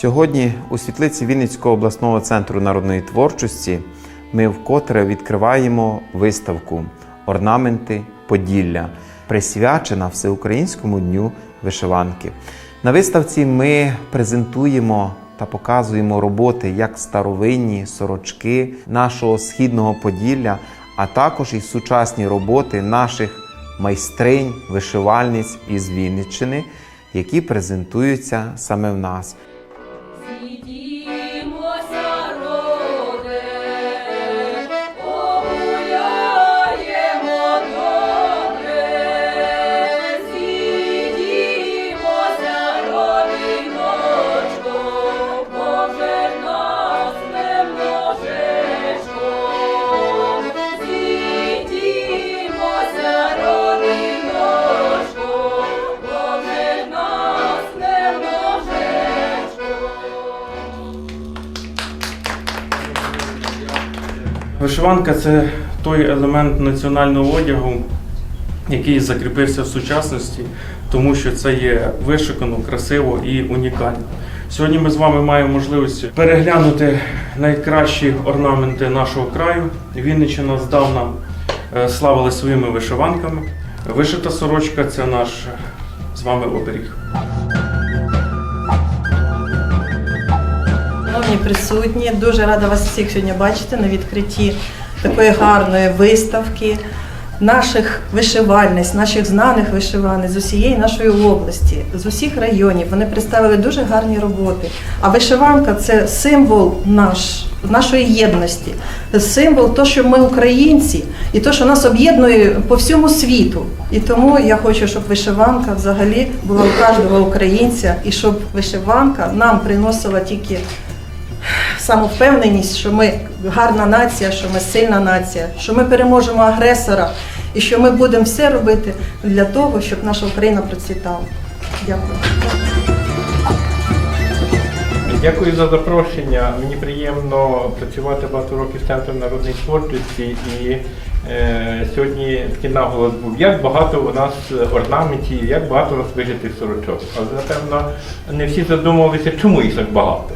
Сьогодні у світлиці Вінницького обласного центру народної творчості ми вкотре відкриваємо виставку Орнаменти Поділля, присвячена Всеукраїнському дню вишиванки. На виставці ми презентуємо та показуємо роботи як старовинні сорочки нашого східного Поділля, а також і сучасні роботи наших майстринь, вишивальниць із Вінниччини, які презентуються саме в нас. Вишиванка це той елемент національного одягу, який закріпився в сучасності, тому що це є вишикано, красиво і унікально. Сьогодні ми з вами маємо можливість переглянути найкращі орнаменти нашого краю. Вінниччина здавна е, славила своїми вишиванками. Вишита сорочка це наш з вами оберіг. Шановні присутні, дуже рада вас всіх сьогодні бачити на відкритті такої гарної виставки наших вишивальниць, наших знаних вишивальниць з усієї нашої області, з усіх районів. Вони представили дуже гарні роботи. А вишиванка це символ наш, нашої єдності, символ того, що ми українці, і то, що нас об'єднує по всьому світу. І тому я хочу, щоб вишиванка взагалі була у кожного українця, і щоб вишиванка нам приносила тільки самовпевненість, що ми гарна нація, що ми сильна нація, що ми переможемо агресора і що ми будемо все робити для того, щоб наша Україна процвітала. Дякую. Дякую за запрошення. Мені приємно працювати багато років в Центрі народної творчості і е, сьогодні такий наголос був, як багато у нас орнаментів, як багато у нас вижитих сорочок. Але напевно не всі задумувалися, чому їх так багато.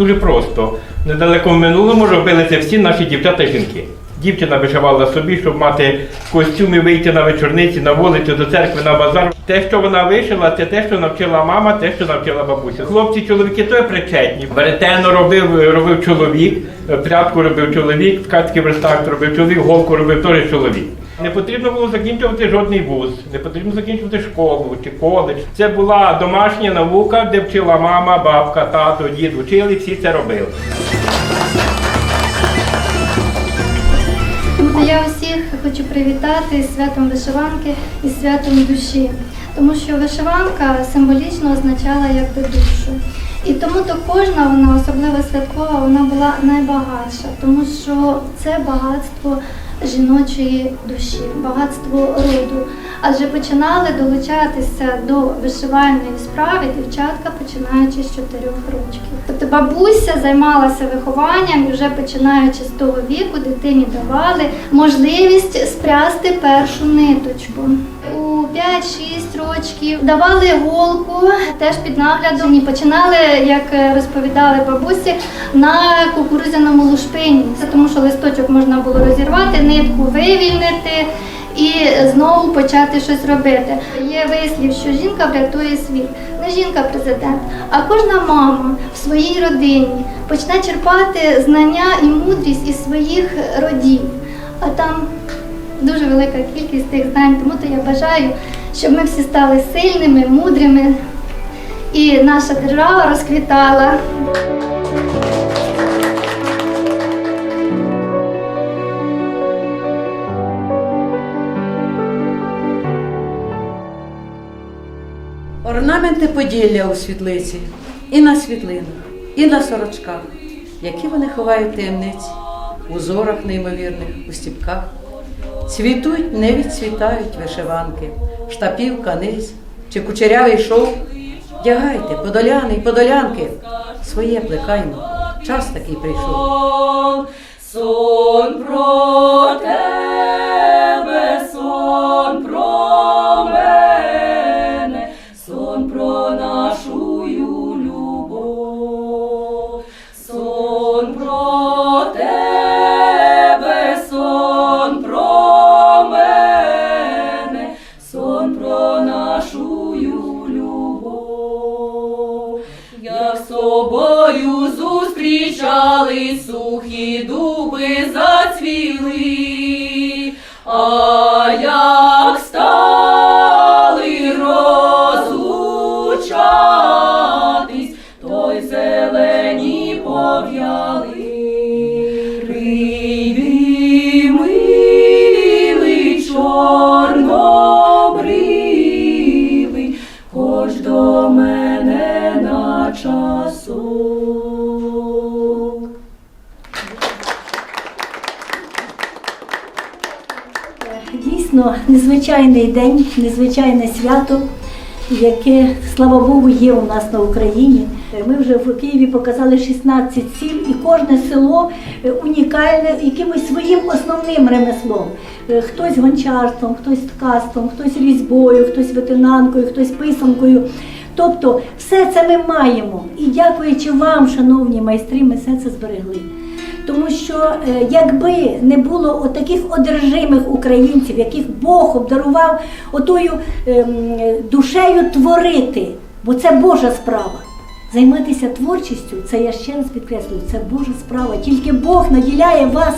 Дуже просто. Недалеко В минулому робили це всі наші дівчата і жінки. Дівчина вишивала собі, щоб мати костюми, вийти на вечорниці, на вулицю, до церкви, на базар. Те, що вона вишила, це те, що навчила мама, те, що навчила бабуся. Хлопці, чоловіки то причетні. Веретено робив, робив чоловік, прядку робив чоловік, ткацький верстак робив чоловік, голку робив теж чоловік. Не потрібно було закінчувати жодний вуз, не потрібно закінчувати школу чи коледж. Це була домашня наука, де вчила мама, бабка, тато, дід, вчили, всі це робили. Я усіх хочу привітати з святом вишиванки і святом душі, тому що вишиванка символічно означала якби душу. І тому то кожна вона, особливо святкова, вона була найбагатша, тому що це багатство жіночої душі, багатство роду. Адже починали долучатися до вишивальної справи дівчатка, починаючи з чотирьох років. Тобто бабуся займалася вихованням і вже починаючи з того віку дитині давали можливість спрясти першу ниточку. У 5-6 років давали голку теж під наглядом і починали, як розповідали бабусі, на кукурудзяному лушпині. Це тому, що листочок можна було розірвати, нитку вивільнити і знову почати щось робити. Є вислів, що жінка врятує світ. Не жінка президент, а кожна мама в своїй родині почне черпати знання і мудрість із своїх родів. А там дуже велика кількість тих знань, тому то я бажаю, щоб ми всі стали сильними, мудрими і наша держава розквітала. Орнаменти Поділля у світлиці, і на світлинах, і на сорочках, які вони ховають таємниці, у зорах неймовірних, у стіпках. Цвітуть, не відцвітають вишиванки, штапівка, низ чи кучерявий шов. Дягайте, подоляни й подолянки, своє плекаймо, час такий прийшов. Сон про тебе, сон про а як стали розлучатись, то зелені пов'яли. Чорнобривий, хоч до мене на часок. Дійсно, незвичайний день, незвичайне свято, яке, слава Богу, є у нас на Україні. Ми вже в Києві показали 16 сіл, і кожне село е, унікальне якимось своїм основним ремеслом. Е, Хтось гончарством, хтось ткацтвом, хтось різьбою, хтось ветенанкою, хтось писанкою. Тобто, все це ми маємо. І дякуючи вам, шановні майстри, ми все це зберегли. Тому що е, якби не було от одержимих українців, яких Бог обдарував отою ем, душею творити, бо це Божа справа. Займатися творчістю, це я ще раз підкреслюю, це Божа справа. Тільки Бог наділяє вас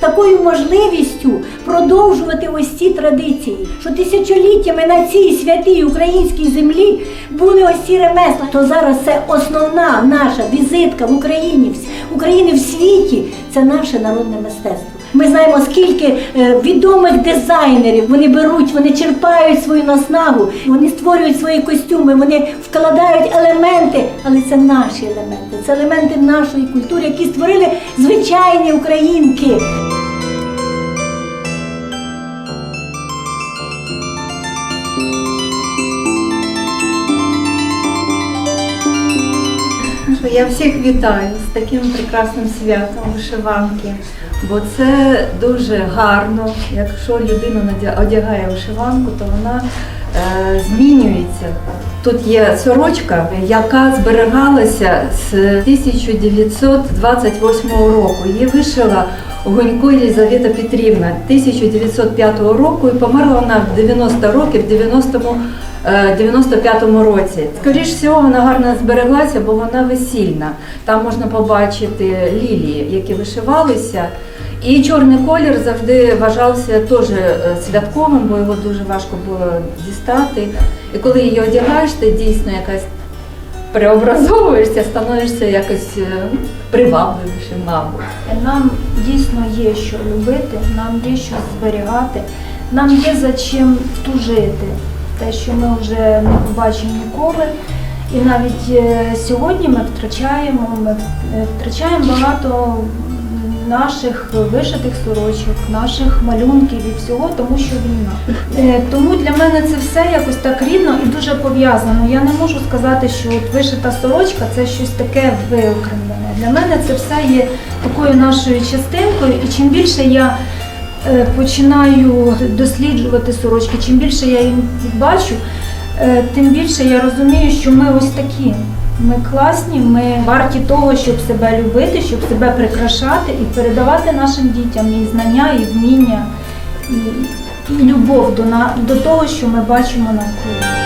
такою можливістю продовжувати ось ці традиції, що тисячоліттями на цій святій українській землі були ось ці ремесла. То зараз це основна наша візитка в Україні, в Україні в світі. Це наше народне мистецтво. Ми знаємо, скільки е, відомих дизайнерів вони беруть, вони черпають свою наснагу, вони створюють свої костюми, вони вкладають елементи, але це наші елементи, це елементи нашої культури, які створили звичайні українки. Я всіх вітаю з таким прекрасним святом вишиванки, бо це дуже гарно. Якщо людина одягає вишиванку, то вона е, змінюється. Тут є сорочка, яка зберігалася з 1928 року. Її вишила Гунько Єлизавета Петрівна 1905 року і померла вона в 90 років, в 90-му е, 95-му році. Скоріш всього, вона гарно збереглася, бо вона весільна. Там можна побачити лілії, які вишивалися. І чорний колір завжди вважався теж е, святковим, бо його дуже важко було дістати. І коли її одягаєш, ти дійсно якась преобразовуєшся, становишся якось е, привабливішим, мабуть. Нам дійсно є що любити, нам є що зберігати, нам є за чим тужити. Те, що ми вже не побачимо ніколи. І навіть е, сьогодні ми втрачаємо, ми е, втрачаємо багато наших вишитих сорочок, наших малюнків і всього, тому що війна. Е, Тому для мене це все якось так рідно і дуже пов'язано. Я не можу сказати, що от вишита сорочка це щось таке виокремлене. Для мене це все є такою нашою частинкою, і чим більше я е, починаю досліджувати сорочки, чим більше я їх бачу, е, тим більше я розумію, що ми ось такі. Ми класні, ми варті того, щоб себе любити, щоб себе прикрашати і передавати нашим дітям і знання, і вміння, і, і любов до, на, до того, що ми бачимо навколо.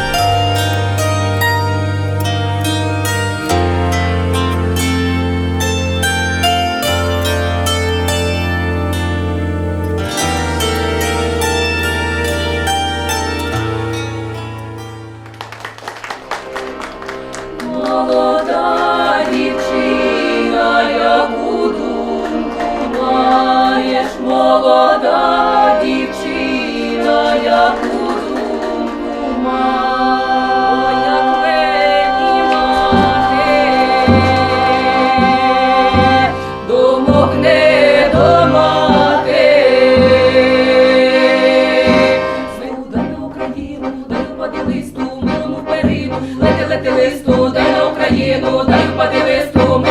Дай подивись, ту